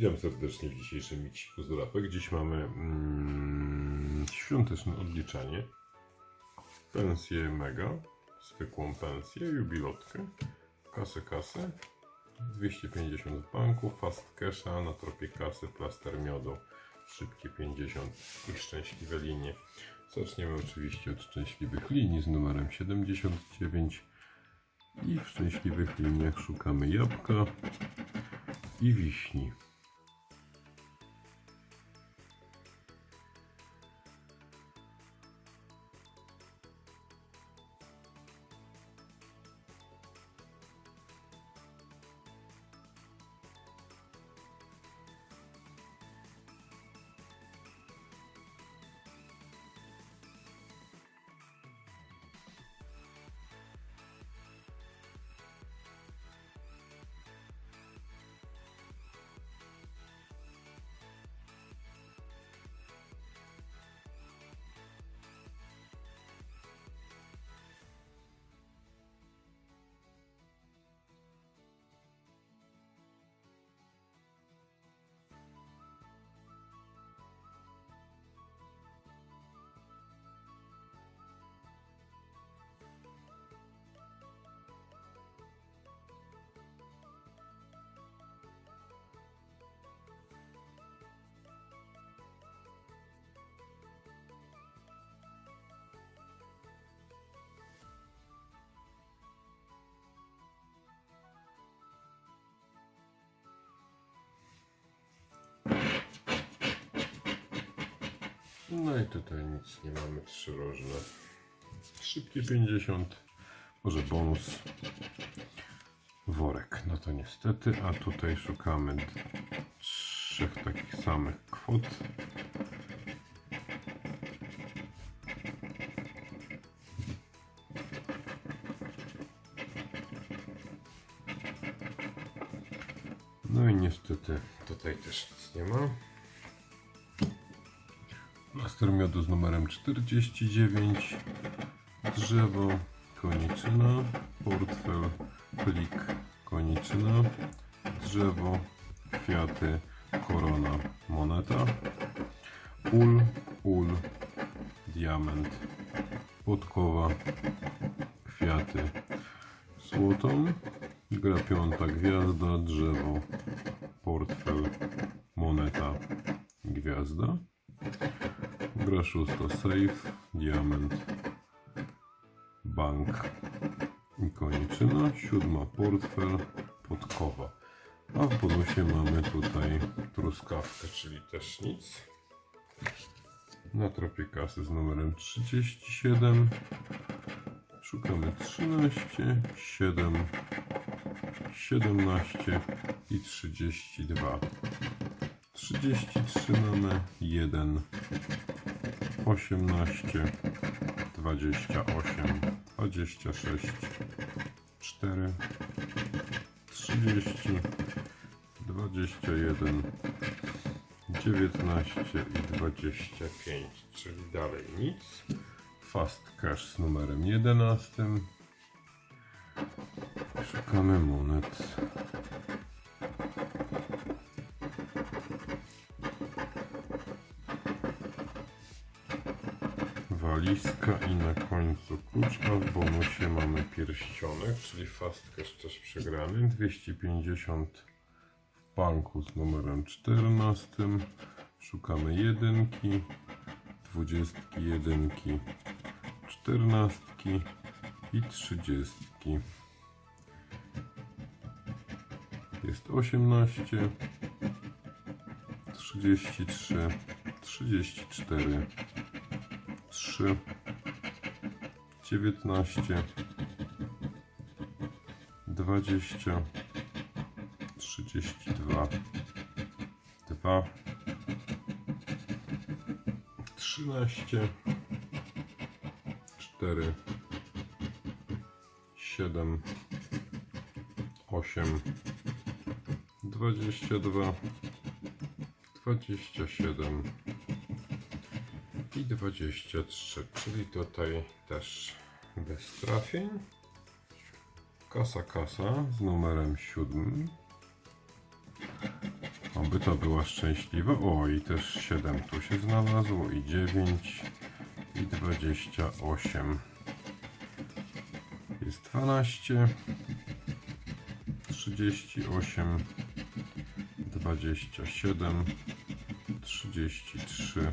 Witam serdecznie w dzisiejszym Miksiku z Dorapek. Dziś mamy mm, świąteczne odliczanie. Pensję mega, zwykłą pensję, jubilotkę, kasę kasę, 250 w banku, fast casha, na tropie kasy, plaster miodu, szybkie 50 i szczęśliwe linie. Zaczniemy oczywiście od szczęśliwych linii z numerem 79 i w szczęśliwych liniach szukamy jabłka i wiśni. No i tutaj nic nie mamy, trzy różne. Szybkie 50, może bonus. Worek, no to niestety, a tutaj szukamy trzech takich samych kwot. No i niestety tutaj też nic nie ma. Plaster miodu z numerem 49, drzewo, koniczyna, portfel, plik, koniczyna, drzewo, kwiaty, korona, moneta, ul, ul, diament, podkowa, kwiaty, złotą, gra piąta, gwiazda, drzewo, portfel, moneta, gwiazda. Gra szósta safe, diament, bank i koniczyna. Siódma portfel, podkowa. A w bonusie mamy tutaj truskawkę, czyli też nic. Na tropie kasy z numerem 37. Szukamy 13, 7, 17 i 32. 33 mamy 1, 18, 28, 26, 4, 30, 21, 19 i 25, czyli dalej nic. Fast cash z numerem 11. Szukamy monet. Walizka i na końcu klucz, a w bonusie mamy pierścionek, czyli fast cash też przegrany, 250 w banku z numerem 14, szukamy jedynki, dwudziestki, jedynki, czternastki i trzydziestki. Jest 18, 33, 34, 3, 19, 20, 32, 2, 13, 4, 7, 8, 22, 27, i 23, czyli tutaj też bez trafień. Kasa kasa z numerem 7. Oby to była szczęśliwa. O, i też 7 tu się znalazło, i 9, i 28. Jest 12, 38, 27, 33,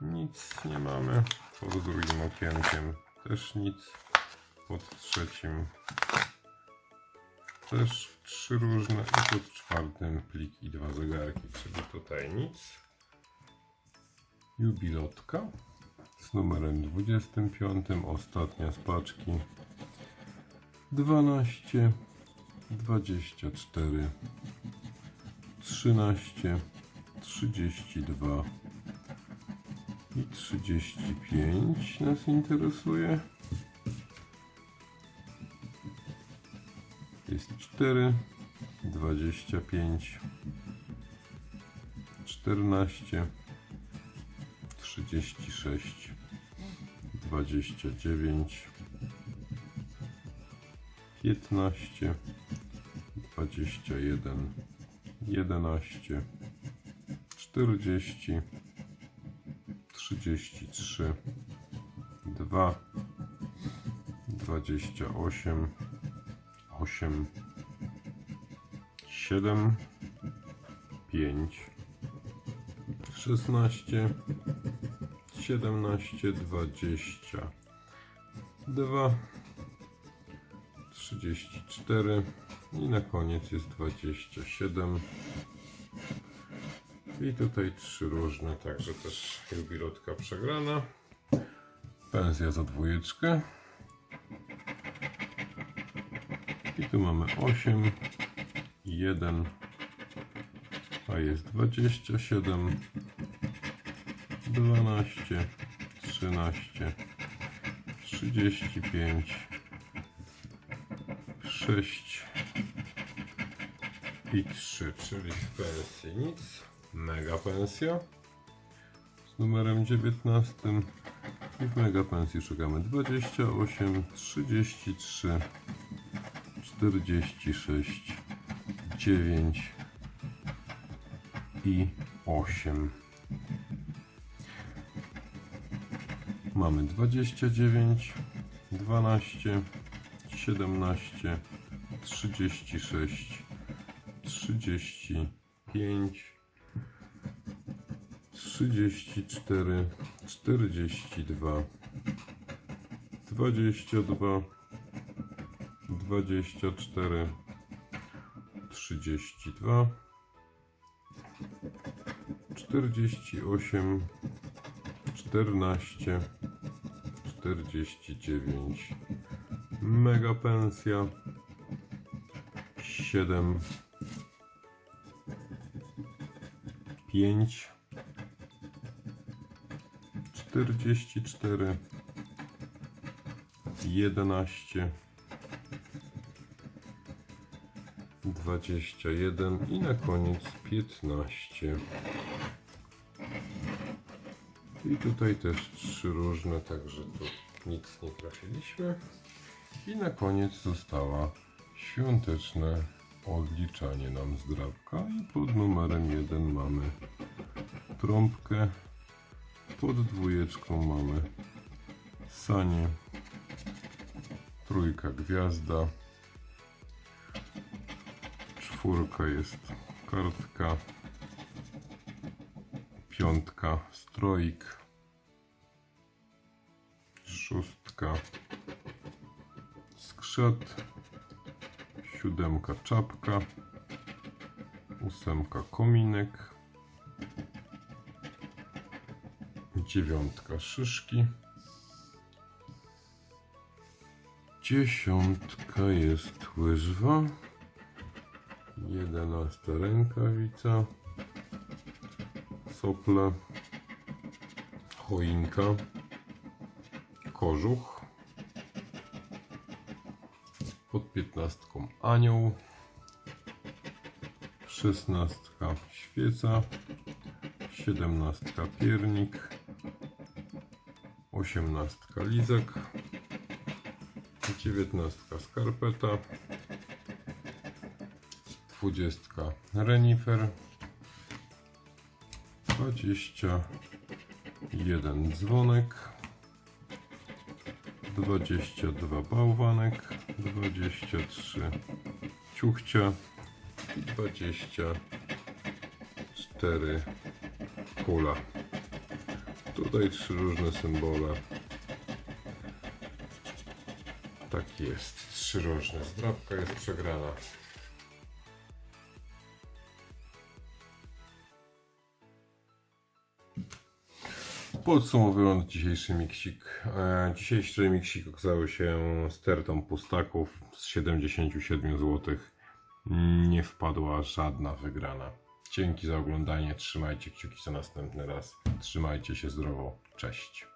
nic nie mamy. Pod drugim okienkiem też nic. Pod trzecim też trzy różne i pod czwartym plik i dwa zegarki, czyli tutaj nic. Jubilotka z numerem 25, ostatnia z paczki 12, 24, 13, 32 i 35 nas interesuje. Jest 4, 25, 14, 36, 29, 15, 21, 11, 40, 33, 2, 28, 8, 7, 5, 16, 17, 20, 2, 34 i na koniec jest 27. I tutaj trzy różne, także też jubilotka przegrana. Pensja za dwójeczkę. I tu mamy 8 i 1, a jest 27, 12, 13, 35, 6 i 3, czyli w pensji nic. Mega pensja z numerem 19 i w mega pensji szukamy 28, 33, 46, 9 i 8. Mamy 29, 12, 17, 36, 35, 34, 42, 22, 24, 32, 48, 14, 49, mega pensja, 7, 5, 44, 11, 21 i na koniec 15. I tutaj też trzy różne, także tu nic nie trafiliśmy. I na koniec została świąteczne odliczanie nam zdrabka i pod numerem 1 mamy trąbkę, pod dwójeczką mamy sanie, trójka gwiazda, czwórka jest kartka, piątka stroik, szóstka skrzat, siódemka czapka, ósemka kominek, dziewiątka szyszki, dziesiątka jest łyżwa Jedenasta rękawica. Sople. Choinka. Kożuch. Pod piętnastką anioł. Szesnastka świeca. Siedemnastka piernik. Osiemnastka lizek. Dziewiętnastka skarpeta. Dwudziestka renifer. Dwadzieścia jeden dzwonek. Dwadzieścia dwa bałwanek. Dwadzieścia trzy ciuchcia. I dwadzieścia cztery kula. Tutaj trzy różne symbole. Tak jest, trzy różne. Zdrabka jest przegrana. Podsumowując dzisiejszy miksik. E, dzisiejszy miksik okazał się stertą pustaków z 77 zł. Nie wpadła żadna wygrana. Dzięki za oglądanie. Trzymajcie kciuki za następny raz. Trzymajcie się zdrowo. Cześć.